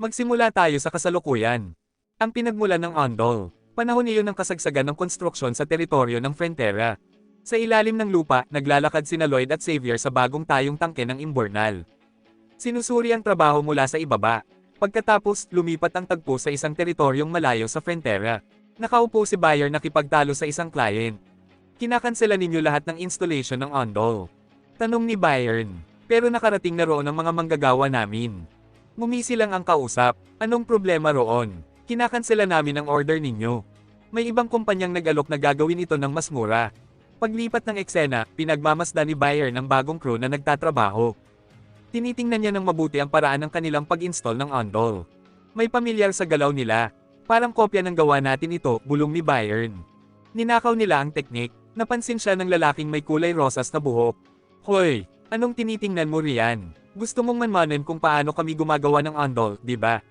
Magsimula tayo sa kasalukuyan. Ang pinagmulan ng Ondol. Panahon iyon ng kasagsagan ng konstruksyon sa teritoryo ng Frontera. Sa ilalim ng lupa, naglalakad sina Lloyd at Xavier sa bagong tayong tangke ng Imbornal. Sinusuri ang trabaho mula sa ibaba. Pagkatapos, lumipat ang tagpo sa isang teritoryong malayo sa Frontera. Nakaupo si buyer nakipagtalo sa isang client. Kinakansela ninyo lahat ng installation ng Ondol. Tanong ni Bayern. Pero nakarating na roon ang mga manggagawa namin. Ngumisi lang ang kausap. Anong problema roon? Kinakansela namin ang order ninyo. May ibang kumpanyang nag-alok na gagawin ito ng mas mura. Paglipat ng eksena, pinagmamasdan ni Bayer ng bagong crew na nagtatrabaho. Tinitingnan niya ng mabuti ang paraan ng kanilang pag-install ng Ondol. May pamilyar sa galaw nila. Parang kopya ng gawa natin ito, bulong ni Bayern. Ninakaw nila ang teknik, napansin siya ng lalaking may kulay rosas na buhok. Hoy, anong tinitingnan mo riyan? Gusto mong manmanan kung paano kami gumagawa ng Ondol, di ba?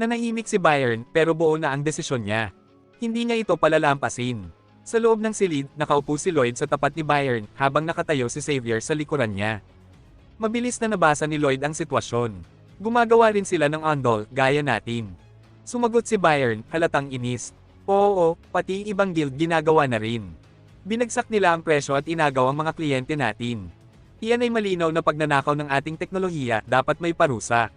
Nanahimik si Bayern pero buo na ang desisyon niya. Hindi niya ito palalampasin. Sa loob ng silid, nakaupo si Lloyd sa tapat ni Bayern habang nakatayo si Xavier sa likuran niya. Mabilis na nabasa ni Lloyd ang sitwasyon. Gumagawa rin sila ng Ondol, gaya natin. Sumagot si Bayern, halatang inis. Oo, pati ibang guild ginagawa na rin. Binagsak nila ang presyo at inagaw ang mga kliyente natin. Iyan ay malinaw na pagnanakaw ng ating teknolohiya, dapat may parusa.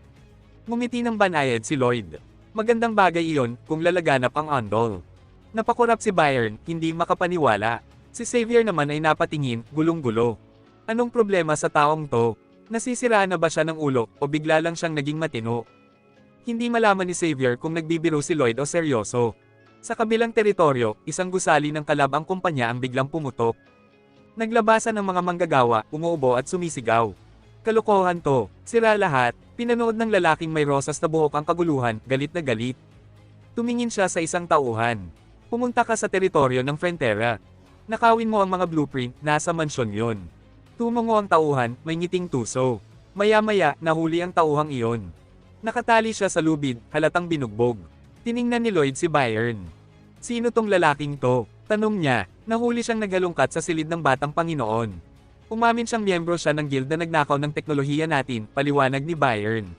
Ngumiti ng banayad si Lloyd. Magandang bagay iyon kung lalaganap ang Ondol. Napakurap si Bayern, hindi makapaniwala. Si Xavier naman ay napatingin, gulong-gulo. Anong problema sa taong to? Nasisiraan na ba siya ng ulo o bigla lang siyang naging matino? Hindi malaman ni Xavier kung nagbibiro si Lloyd o seryoso. Sa kabilang teritoryo, isang gusali ng kalab ang kumpanya ang biglang pumutok. Naglabasan ng mga manggagawa, umuubo at sumisigaw. Kalokohan to, sira lahat, pinanood ng lalaking may rosas na buhok ang kaguluhan, galit na galit. Tumingin siya sa isang tauhan. Pumunta ka sa teritoryo ng Frontera. Nakawin mo ang mga blueprint, nasa mansyon yon. Tumungo ang tauhan, may ngiting tuso. Maya-maya, nahuli ang tauhang iyon. Nakatali siya sa lubid, halatang binugbog. Tiningnan ni Lloyd si Bayern. Sino tong lalaking to? Tanong niya, nahuli siyang nagalungkat sa silid ng batang Panginoon. Umamin siyang miyembro siya ng guild na nagnakaw ng teknolohiya natin, paliwanag ni Bayern.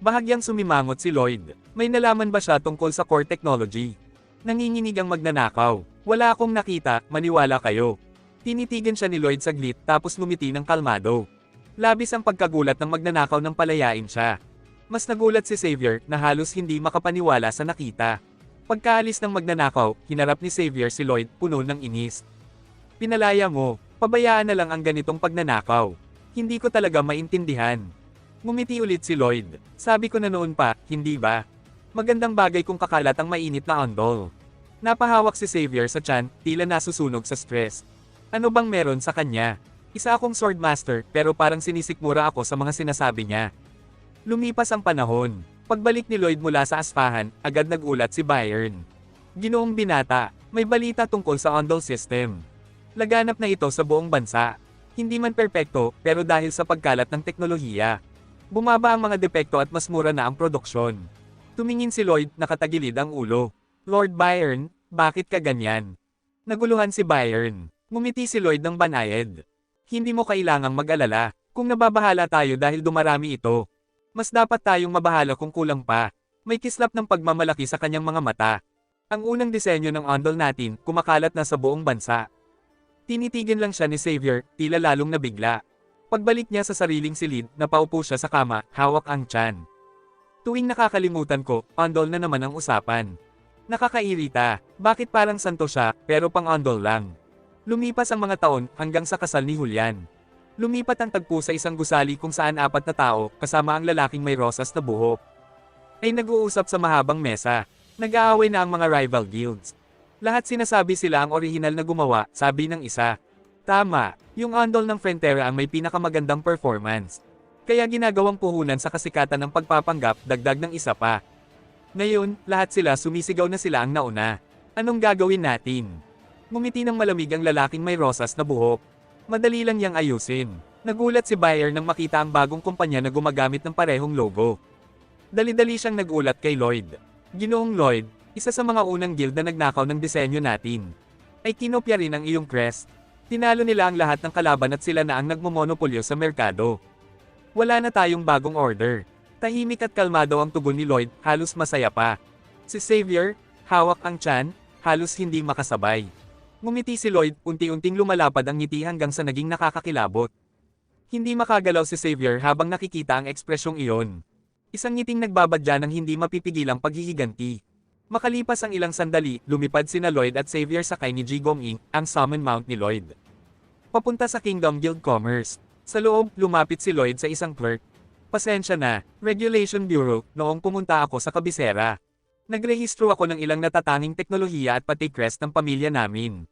Bahagyang sumimangot si Lloyd. May nalaman ba siya tungkol sa core technology? Nanginginig ang magnanakaw. Wala akong nakita, maniwala kayo. Tinitigan siya ni Lloyd saglit tapos ngumiti ng kalmado. Labis ang pagkagulat ng magnanakaw ng palayain siya. Mas nagulat si Xavier na halos hindi makapaniwala sa nakita. Pagkaalis ng magnanakaw, hinarap ni Xavier si Lloyd puno ng inis. Pinalaya mo, pabayaan na lang ang ganitong pagnanakaw. Hindi ko talaga maintindihan. Ngumiti ulit si Lloyd. Sabi ko na noon pa, hindi ba? Magandang bagay kung kakalat ang mainit na ondol. Napahawak si Xavier sa tiyan, tila nasusunog sa stress. Ano bang meron sa kanya? Isa akong swordmaster, pero parang sinisikmura ako sa mga sinasabi niya. Lumipas ang panahon. Pagbalik ni Lloyd mula sa aspahan, agad nagulat si Bayern. Ginoong binata, may balita tungkol sa Ondol system. Laganap na ito sa buong bansa. Hindi man perpekto, pero dahil sa pagkalat ng teknolohiya. Bumaba ang mga depekto at mas mura na ang produksyon. Tumingin si Lloyd, nakatagilid ang ulo. Lord Byron, bakit ka ganyan? Naguluhan si Byron. Ngumiti si Lloyd ng banayad. Hindi mo kailangang mag-alala, kung nababahala tayo dahil dumarami ito. Mas dapat tayong mabahala kung kulang pa. May kislap ng pagmamalaki sa kanyang mga mata. Ang unang disenyo ng ondol natin, kumakalat na sa buong bansa. Tinitigan lang siya ni Xavier, tila lalong nabigla. Pagbalik niya sa sariling silid, napaupo siya sa kama, hawak ang tiyan. Tuwing nakakalimutan ko, ondol na naman ang usapan. Nakakairita, bakit parang santo siya, pero pang ondol lang. Lumipas ang mga taon, hanggang sa kasal ni Julian. Lumipat ang tagpo sa isang gusali kung saan apat na tao, kasama ang lalaking may rosas na buhok. Ay nag-uusap sa mahabang mesa. Nag-aaway na ang mga rival guilds. Lahat sinasabi sila ang orihinal na gumawa, sabi ng isa. Tama, yung ondol ng Frontera ang may pinakamagandang performance. Kaya ginagawang puhunan sa kasikatan ng pagpapanggap, dagdag ng isa pa. Ngayon, lahat sila sumisigaw na sila ang nauna. Anong gagawin natin? Ngumiti ng malamig ang lalaking may rosas na buhok. Madali lang yang ayusin. Nagulat si Bayer nang makita ang bagong kumpanya na gumagamit ng parehong logo. Dali-dali siyang nagulat kay Lloyd. Ginoong Lloyd, isa sa mga unang guild na nagnakaw ng disenyo natin. Ay kinopya rin ang iyong crest. Tinalo nila ang lahat ng kalaban at sila na ang nagmomonopolyo sa merkado. Wala na tayong bagong order. Tahimik at kalmado ang tugon ni Lloyd, halos masaya pa. Si Xavier, hawak ang tiyan, halos hindi makasabay. Ngumiti si Lloyd, unti-unting lumalapad ang ngiti hanggang sa naging nakakakilabot. Hindi makagalaw si Xavier habang nakikita ang ekspresyong iyon. Isang ngiting nagbabadya ng hindi mapipigilang paghihiganti. Makalipas ang ilang sandali, lumipad sina Lloyd at Xavier sakay ni Jigong Ing, ang summon mount ni Lloyd. Papunta sa Kingdom Guild Commerce. Sa loob, lumapit si Lloyd sa isang clerk. Pasensya na, Regulation Bureau, noong pumunta ako sa kabisera. Nagrehistro ako ng ilang natatanging teknolohiya at pati crest ng pamilya namin.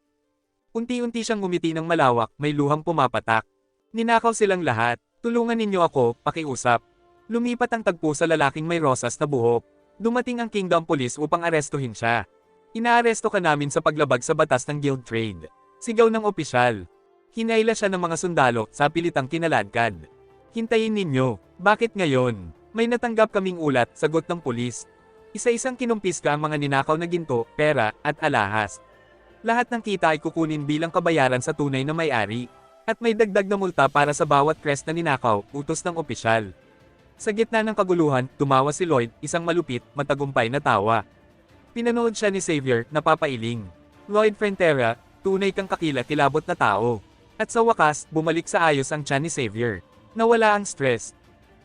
Unti-unti siyang ngumiti ng malawak, may luhang pumapatak. Ninakaw silang lahat, tulungan ninyo ako, pakiusap. Lumipat ang tagpo sa lalaking may rosas na buhok. Dumating ang Kingdom Police upang arestuhin siya. Inaaresto ka namin sa paglabag sa batas ng guild trade. Sigaw ng opisyal. Hinayla siya ng mga sundalo sa pilitang kinaladkad. Hintayin ninyo, bakit ngayon? May natanggap kaming ulat, sagot ng pulis. Isa-isang kinumpiska ang mga ninakaw na ginto, pera, at alahas. Lahat ng kita ay kukunin bilang kabayaran sa tunay na may-ari. At may dagdag na multa para sa bawat crest na ninakaw, utos ng opisyal. Sa gitna ng kaguluhan, tumawa si Lloyd, isang malupit, matagumpay na tawa. Pinanood siya ni Xavier, napapailing. Lloyd Frontera, tunay kang kakila-kilabot na tao. At sa wakas, bumalik sa ayos ang tiyan ni Xavier. Nawala ang stress.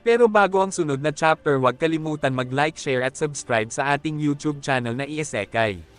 Pero bago ang sunod na chapter huwag kalimutan mag-like, share at subscribe sa ating YouTube channel na Iesekay.